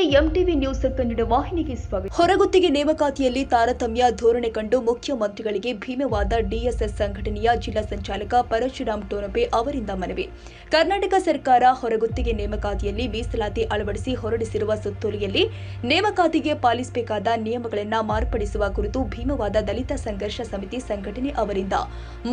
ಹೊಸ ಕನ್ನಡ ವಾಹಿನಿಗೆ ಸ್ವಾಗತ. ಹೊರಗುತ್ತಿಗೆ ನೇಮಕಾತಿಯಲ್ಲಿ ತಾರತಮ್ಯ ಧೋರಣೆ ಕಂಡು ಮುಖ್ಯಮಂತ್ರಿಗಳಿಗೆ ಭೀಮವಾದ ಡಿಎಸ್ಎಸ್ ಸಂಘಟನೆಯ ಜಿಲ್ಲಾ ಸಂಚಾಲಕ ಪರಶುರಾಮ್ ಟೋನಪೆ ಅವರಿಂದ ಮನವಿ. ಕರ್ನಾಟಕ ಸರ್ಕಾರ ಹೊರಗುತ್ತಿಗೆ ನೇಮಕಾತಿಯಲ್ಲಿ ಮೀಸಲಾತಿ ಅಳವಡಿಸಿ ಹೊರಡಿಸಿರುವ ಸುತ್ತೋಲೆಯಲ್ಲಿ ನೇಮಕಾತಿಗೆ ಪಾಲಿಸಬೇಕಾದ ನಿಯಮಗಳನ್ನು ಮಾರ್ಪಡಿಸುವ ಕುರಿತು ಭೀಮವಾದ ದಲಿತ ಸಂಘರ್ಷ ಸಮಿತಿ ಸಂಘಟನೆ ಅವರಿಂದ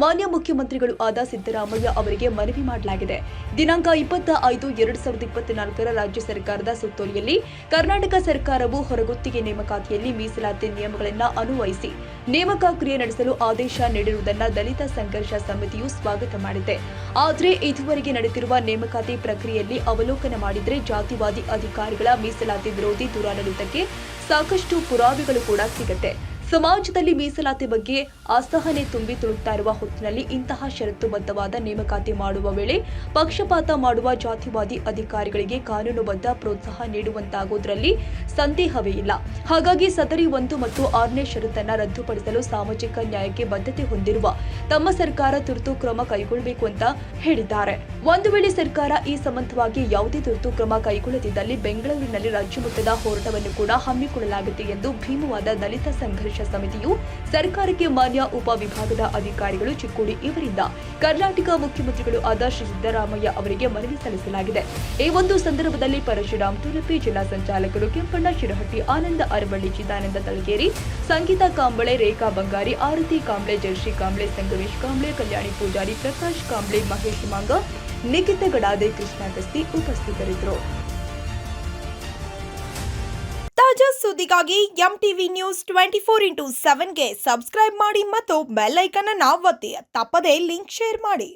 ಮಾನ್ಯ ಮುಖ್ಯಮಂತ್ರಿಗಳು ಆದ ಸಿದ್ದರಾಮಯ್ಯ ಅವರಿಗೆ ಮನವಿ ಮಾಡಲಾಗಿದೆ. ದಿನಾಂಕ ಇಪ್ಪತ್ತ ಐದು ಎರಡು ಸಾವಿರದ ಇಪ್ಪತ್ನಾಲ್ಕರ ರಾಜ್ಯ ಸರ್ಕಾರದ ಸುತ್ತೋಲೆಯಲ್ಲಿ ಕರ್ನಾಟಕ ಸರ್ಕಾರವು ಹೊರಗುತ್ತಿಗೆ ನೇಮಕಾತಿಯಲ್ಲಿ ಮೀಸಲಾತಿ ನಿಯಮಗಳನ್ನು ಅನ್ವಯಿಸಿ ನೇಮಕ ಕ್ರಿಯೆ ನಡೆಸಲು ಆದೇಶ ನೀಡಿರುವುದನ್ನು ದಲಿತ ಸಂಘರ್ಷ ಸಮಿತಿಯು ಸ್ವಾಗತ ಮಾಡಿದೆ. ಆದರೆ ಇದುವರೆಗೆ ನಡೆದಿರುವ ನೇಮಕಾತಿ ಪ್ರಕ್ರಿಯೆಯಲ್ಲಿ ಅವಲೋಕನ ಮಾಡಿದರೆ ಜಾತಿವಾದಿ ಅಧಿಕಾರಿಗಳ ಮೀಸಲಾತಿ ವಿರೋಧಿ ದುರಾಡಳಿತಕ್ಕೆ ಸಾಕಷ್ಟು ಪುರಾವೆಗಳು ಕೂಡ ಸಿಗುತ್ತೆ. ಸಮಾಜದಲ್ಲಿ ಮೀಸಲಾತಿ ಬಗ್ಗೆ ಅಸಹನೆ ತುಂಬಿ ತುಳುಕ್ತಾ ಇರುವ ಹೊತ್ತಿನಲ್ಲಿ ಇಂತಹ ಷರತ್ತುಬದ್ಧವಾದ ನೇಮಕಾತಿ ಮಾಡುವ ವೇಳೆ ಪಕ್ಷಪಾತ ಮಾಡುವ ಜಾತಿವಾದಿ ಅಧಿಕಾರಿಗಳಿಗೆ ಕಾನೂನುಬದ್ಧ ಪ್ರೋತ್ಸಾಹ ನೀಡುವಂತಾಗುವುದರಲ್ಲಿ ಸಂದೇಹವೇ ಇಲ್ಲ. ಹಾಗಾಗಿ ಸದರಿ ಒಂದು ಮತ್ತು ಆರನೇ ಷರತ್ತನ್ನು ರದ್ದುಪಡಿಸಲು ಸಾಮಾಜಿಕ ನ್ಯಾಯಕ್ಕೆ ಬದ್ಧತೆ ಹೊಂದಿರುವ ತಮ್ಮ ಸರ್ಕಾರ ತುರ್ತು ಕ್ರಮ ಕೈಗೊಳ್ಳಬೇಕು ಅಂತ ಹೇಳಿದ್ದಾರೆ. ಒಂದು ವೇಳೆ ಸರ್ಕಾರ ಈ ಸಂಬಂಧವಾಗಿ ಯಾವುದೇ ತುರ್ತು ಕ್ರಮ ಕೈಗೊಳ್ಳದಿದ್ದಲ್ಲಿ ಬೆಂಗಳೂರಿನಲ್ಲಿ ರಾಜ್ಯ ಮಟ್ಟದ ಹೋರಾಟವನ್ನು ಕೂಡ ಹಮ್ಮಿಕೊಳ್ಳಲಾಗುತ್ತೆ ಎಂದು ಭೀಮವಾದ ದಲಿತ ಸಂಘರ್ಷ ಸಮಿತಿಯು ಸರ್ಕಾರಕ್ಕೆ ಮಾನ್ಯ ಉಪವಿಭಾಗದ ಅಧಿಕಾರಿಗಳು ಚಿಕ್ಕೋಡಿ ಇವರಿಂದ ಕರ್ನಾಟಕ ಮುಖ್ಯಮಂತ್ರಿಗಳು ಆದ ಶ್ರೀ ಸಿದ್ದರಾಮಯ್ಯ ಅವರಿಗೆ ಮನವಿ ಸಲ್ಲಿಸಲಾಗಿದೆ. ಈ ಒಂದು ಸಂದರ್ಭದಲ್ಲಿ ಪರಶುರಾಮ್ ತುಲಪಿ ಜಿಲ್ಲಾ ಸಂಚಾಲಕರು ಕೆಂಪಣ್ಣ ಶಿರಹಟ್ಟಿ, ಆನಂದ ಅರಬಳ್ಳಿ ಚಿದಾನಂದ ತಲಗೇರಿ, ಸಂಗೀತಾ ಕಾಂಬಳೆ, ರೇಖಾ ಬಂಗಾರಿ, ಆರತಿ ಕಾಂಬ್ಳೆ, ಜರ್ಷಿ ಕಾಂಬ್ಳೆ, ಸಂಗಮೇಶ್ ಕಾಂಬ್ಳೆ, ಕಲ್ಯಾಣಿ ಪೂಜಾರಿ, ಪ್ರಕಾಶ್ ಕಾಂಬ್ಳೆ, ಮಹೇಶ್ ಮಾಂಗ ನಿಖಿತ ಗಡಾದೆ ಕೃಷ್ಣ ಗಸ್ತಿ ಉಪಸ್ಥಿತರಿದ್ದರು. ತಾಜಾ ಸುದ್ದಿಗಾಗಿ M TV news twenty four into ಸೆವೆನ್ಗೆ subscribe ಮಾಡಿ ಮತ್ತು ಬೆಲ್ ಐಕನ್ ಅನ್ನು ಒತ್ತಿ. ತಪ್ಪದೇ ಲಿಂಕ್ ಶೇರ್ ಮಾಡಿ.